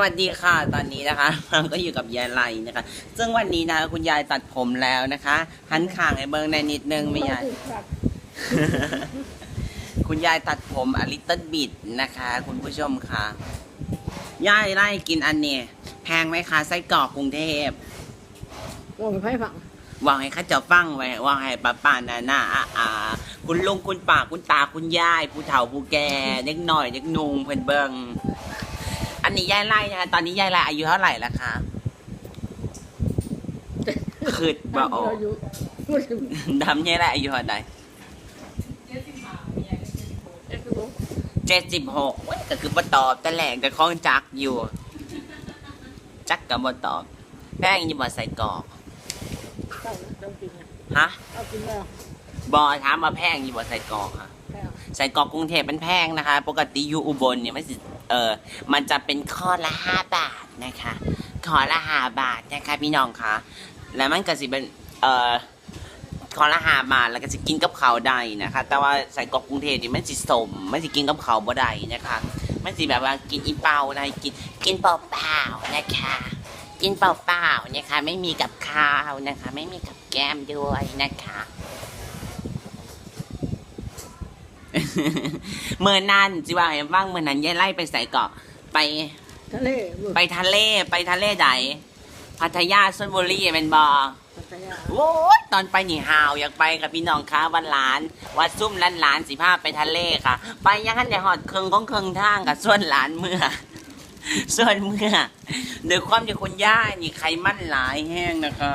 วัสดีค่ะ ตอนนี้นะคะเราก็อยู่กับยายไลนะคะ ซึ่งวันนี้นะคุณยายตัดผมแล้วนะคะ หันข้างให้เบิ้งในนิดนึงไม่ยาย คุณยายตัดผมอลิตเติ้ลบิดนะคะ คุณผู้ชมค่ะ ยายไล่กินอันนี้แพงไหมคะไส้กรอกกรุงเทพวงไพ่ฝังวางให้เข้าเจ้าฟังไว้วางให้ป้าป้านานาอาอาคุณลุงคุณป้าคุณตาคุณยาย ผู้เฒ่าผู้แก่เด็กหน่อยเด็กนุ่งเพิ่นเบิง อันนี้ยายไล่นะคะตอนนี้ยายไล่อายุเท่าไหร่ละคะคืดบ่ออกอายุไม่ถึงดำยายไล่อายุเท่าไหร่เอ็ดสิบหกเจ็ดสิบหกก็คือบ่ตอบแต่แหลงกับข้องจักอยู่ จักกับบ่ตอบแป้งอยี่บ่ใส่กรอกเก้าต้องกินนะฮะเอากินแล้วบอถามมาแพงอยี่บ่ใส่กรอกค่ะแล้วใส่กรอกกรุงเทพมันแพงนะคะ ปกติอยู่อุบลเนี่ยมันสิ เออมันจะเป็นข้อละห้าบาทนะคะข้อละห้าบาทนะคะพี่น้องคะแล้วมันก็สิเป็นเออข้อละห้าบาทแล้วก็จะกินกับข้าวได้นะคะ แต่ว่าใส่กรอกกรุงเทพนี่มันสิสมมันสิกินกับข้าวบ่ได้นะคะมันสิแบบว่ากินอีเปล่านะกินกินเปล่าๆนะคะกินเปล่าๆนะคะ ไม่มีกับข้าวนะคะ ไม่มีกับแก้มด้วยนะคะ เมื่อนั้นจิว่าให้ฟังเมื่อนั้นยายไล่ไปใส่เกาะไป ทะเลบุไปทะเลไปทะเลใดพัทยาชลบุรีเป็นบอพัทยาโอ้ยตอนไปนี่หาวอยากไปกับพี่น้องค้าวันหลาน วัดซุ่มล้านหลานสิพาไปทะเลค่ะ ไปยังหันแต่หอดเครื่องของเครื่องทางกับส่วนหลานเมื่อ ส่วนเมื่อโดยความที่คนย่ายนี่ไขมันหลายแห้งนะคะ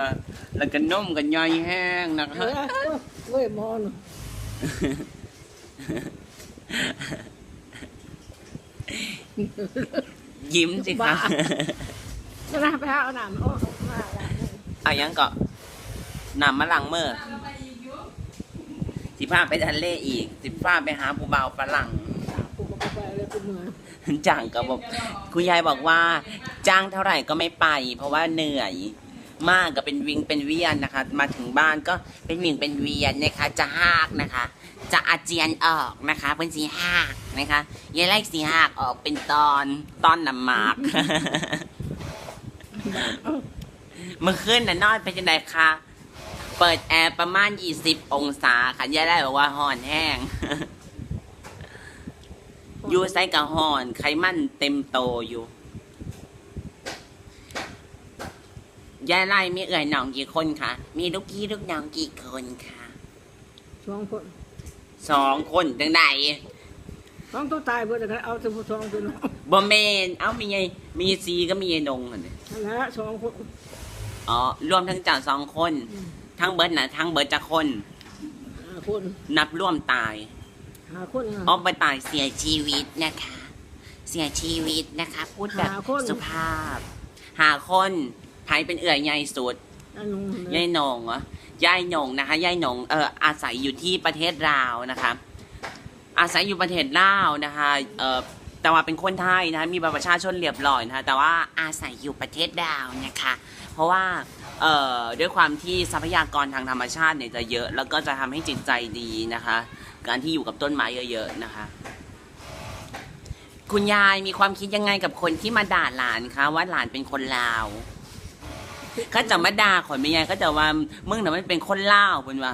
แล้วก็นมกันย่อยแห้งนะเอคะอเว้ยมอน ยิ้มสิคะจะน่าไปหาเอาหนามโอ้มาแล้วเอายังก็นำมาลังเมื่อสิพาไปทะเลอีก สิพาไปหาผู้บ่าวฝรั่งกูก็ไปเลยกูเหนื่อยจ้างก็บอกคุณยายบอกว่า จ้างเท่าไหร่ก็ไม่ไป เพราะว่าเหนื่อย มากก็เป็นวิงเป็นเวียนนะคะ มาถึงบ้านก็เป็นวิงเป็นเวียนนะคะ จะหากนะคะ จะอาเจียนออกนะคะเป็นสีหากนะคะยายไล่สีหากออกเป็นตอนตอนน้ำหมากเมื่อคืนน่ะนอนเป็นจังไดคะเปิดแอร์ประมาณ20องศาค่ะยายได้บอกว่าห่อนแห้งอยู่ไซกับห่อน ไขมันเต็มโตอยู่ ยายไล่มีเอื่อยหนองกี่คนคะมีลูกกี้ลูกน้องกี่คนคะสองคนสองคนจังใดสองตัวตายเพื่อจะเอาสมุทรสองตัวน้องบ่เมนเอ้ามีไงมีซีก็มีไอ้นงหั่นน่ะนั่นแหละสองคนอ๋อรวมทั้งจ่าสองคน ทั้งเบิร์ดนะทั้งเบิร์ดจะคน ห้าคนนับร่วมตายห้าคนออกไปตายเสียชีวิตนะคะ เสียชีวิตนะคะ พูดแบบสุภาพ หาคน ไผเป็นเอื่อยใหญ่สุดอันนู้นยายหนงเหรอยายหนงนะคะยายหนงเอออาศัยอยู่ที่ประเทศลาวนะคะ อาศัยอยู่ประเทศลาวนะคะเออแต่ว่าเป็นคนไทยนะคะมีบัตรประชาชนเรียบร้อยนะคะแต่ว่าอาศัยอยู่ประเทศลาวนะคะ เพราะว่าเอ่อด้วยความที่ทรัพยากรทางธรรมชาติเนี่ยจะเยอะ แล้วก็จะทำให้จิตใจดีนะคะ การที่อยู่กับต้นไม้เยอะๆนะคะ คุณยายมีความคิดยังไงกับคนที่มาด่าหลานคะว่าหลานเป็นคนลาว เขาจะมาด่าขอนไม่ยายเขาจะว่ามึงน่ะมันเป็นคนลาวเป็นว่า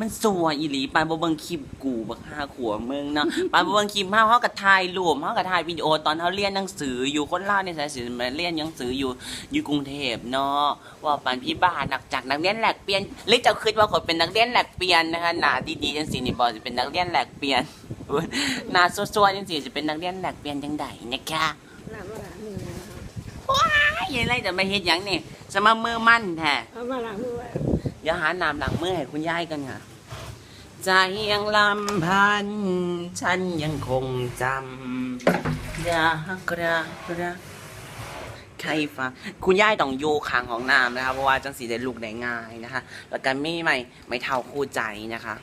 มันสัวอีหลีไปบ่เบิ่งคลิปกูบักห้าขวบมึงเนาะไปบ่เบิ่งคลิปเฮาเฮาก็ถ่ายรูปเฮาก็ถ่ายวิดีโอตอนเฮาเรียนหนังสืออยู่คนลาวในสายศิลป์มาเรียนหนังสืออยู่อยู่กรุงเทพเนาะว่าปานพี่บ้านนักจากนักเรียนแลกเปลี่ยนหรือเจะคิดว่าคนเป็นนักเรียนแลกเปลี่ยนนะคะหน้าดีๆจังซี่นี่บ่สิเป็นนักเรียนแลกเปลี่ยนอุ๊ยหน้าซัวๆจังซี่สิเป็นนักเรียนแลกเปลี่ยนจังไดนะคะหน้ามาหลังมือนะครับว้า ยยายไรจะมาเฮ็ดหยังนี่สมามือมั่นแท้เอามาหลังมือไว้เดี๋ยวหาน้ำหลังมือให้คุณยายกันค่ะใจยังลำพัน ฉันยังคงจำอยากรักรักใครฟังคุณยายต้องโยคางของน้ำนะคะเพราะว่าจังสีได้ลูกได้ง่ายนะคะ แล้วก็ไม่ไม่ไม่เท่าคู่ใจนะคะ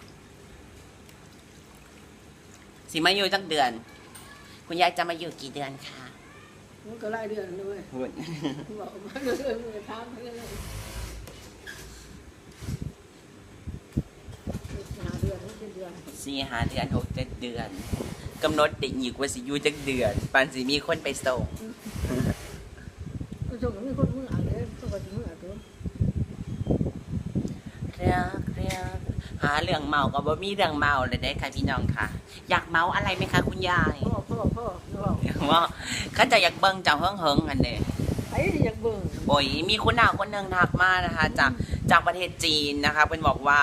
สิมาอยู่จักเดือน คุณยายจะมาอยู่กี่เดือนคะ มันก็ไล่เดือนด้วยบอกมาเรื่อยๆมือทำไปเรื่อยๆหาเดือนไม่เป็นเดือนสี่หาเดือนหกเจ็ดเดือนกำหนดเด็กหญิงว่าสิอยู่จักเดือนปานสิมีคนไปส่งผู้ชมก็มีคนมืออ่านเลยตัวก็จะมืออ่านตัวเรียกเรียกหาเรื่องเมาก็บ่มีเรื่องเมาเลยได้ค่ะพี่น้องค่ะ อยากเมาอะไรไหมคะคุณยายพ่อพ่อพ่อพ่อ ว่าเขาจะอยากเบิ่งเจ้าเฮิงเฮิงๆอันเด้ไอ้ที่อยากเบิ่งโอ้ยมีคุณหนาคนหนึ่งทักมานะคะ จากจากประเทศจีนนะคะเป็นบอกว่า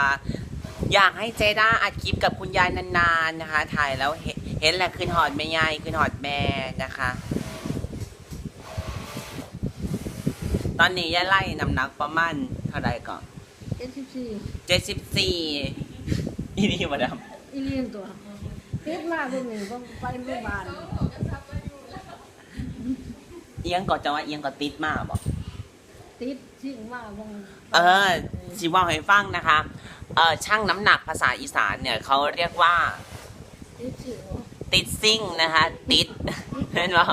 อยากให้เจด้าอัดคลิปกับคุณยายนานๆนะคะ ถ่ายแล้วเห็นเห็นแหละคืนหอดแม่ยายคืนหอดแม่นะคะ ตอนนี้ยายไล่น้ำหนักประมาณเท่าไหรก่อนเอ็นสิบสี่เจ็ดสิบสี่อีนี่มาดามอีเลียนตัวเทปมาเบิ่งนี่ต้องไปโรงพยาบาล เอียงก่อนจะว่าเอียงก่อนติดมากบอกติดสิ่งมาบงเออชิว่าให้ฟังนะคะเออช่างน้ำหนักภาษาอีสานเนี่ยเขาเรียกว่า ติดสิ่งติดซิ่งนะคะติดเห็นป่ะ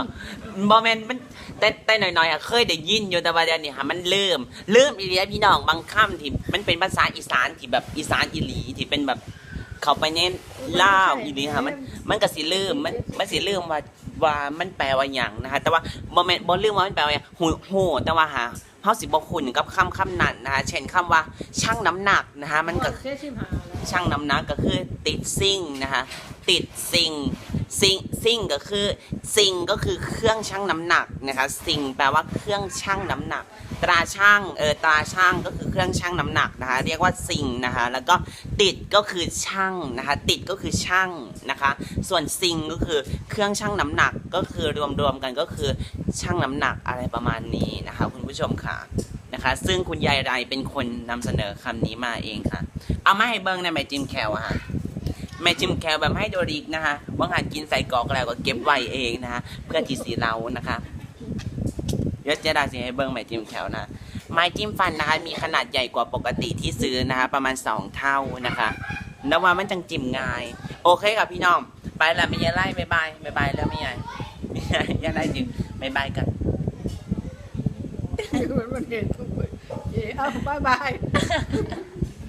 บอแมนมันแต่แต่หน่อยๆอะเคยได้ยินอยู่แต่ว่าเดี๋ยวนี้ค่ะมันเริ่มเริ่มอีเลียพี่น้องบางคำที่มันเป็นภาษาอีสานที่แบบอีสานอีหลีที่เป็นแบบ เขาไปเน้นล่าวอีหลีค่ะมันมันก็สิลืมมันมันสิลืมว่า ว่ามันแปลว่าอย่างนะคะแต่ว่าบอแมนบอลืมว่ามันแปลว่าหยังหูโหแต่ว่าหาเฮาสิบ่คุ้นกับคำคำนั้นนะคะเช่นคำว่าชั่งน้ำหนักนะคะมันก็เสียสิบห้าแล้ว ช่างน้ำหนักก็คือติดซิ่งนะคะ ติดซิ่งซิ่งซิ่งก็คือซิ่งก็คือเครื่องชั่งน้ำหนักนะคะซิ่งแปลว่าเครื่องชั่งน้ำหนัก ตราช่างเออตราช่างก็คือเครื่องชั่งน้ำหนักนะคะเรียกว่าซิ่งนะคะแล้วก็ติดก็คือช่างนะคะติดก็คือช่างนะคะส่วนซิ่งก็คือเครื่องชั่งน้ำหนักก็คือรวมๆกันก็คือชั่งน้ำหนักอะไรประมาณนี้นะคะคุณผู้ชมค่ะนะคะซึ่งคุณยายไรเป็นคนนำเสนอคำนี้มาเองค่ะ เอามาให้เบิ้งในแม่จิมแคลอะฮะ แม่จิ้มแคลแบบให้โดริกนะคะว่างหันกินใส่กรอกแล้วก็เก็บไว้เองนะคะเพื่อที่สีเรานะคะยวเจด้สิให้เบิ้งแม่จิ้มแคลนะ ไม้จิ้มฟันนะคะ มีขนาดใหญ่กว่าปกติที่ซื้อนะคะ ประมาณ 2 เท่านะคะแล้วว่ามันจังจิ้มง่าย โอเคค่ะพี่น้อง ไปละไม่ยายไล่บายบายบายบายแล้วไม่ยายไม่ยายไล่จริงบายบายกันมันเห็นทุกคนเอ้าบายบาย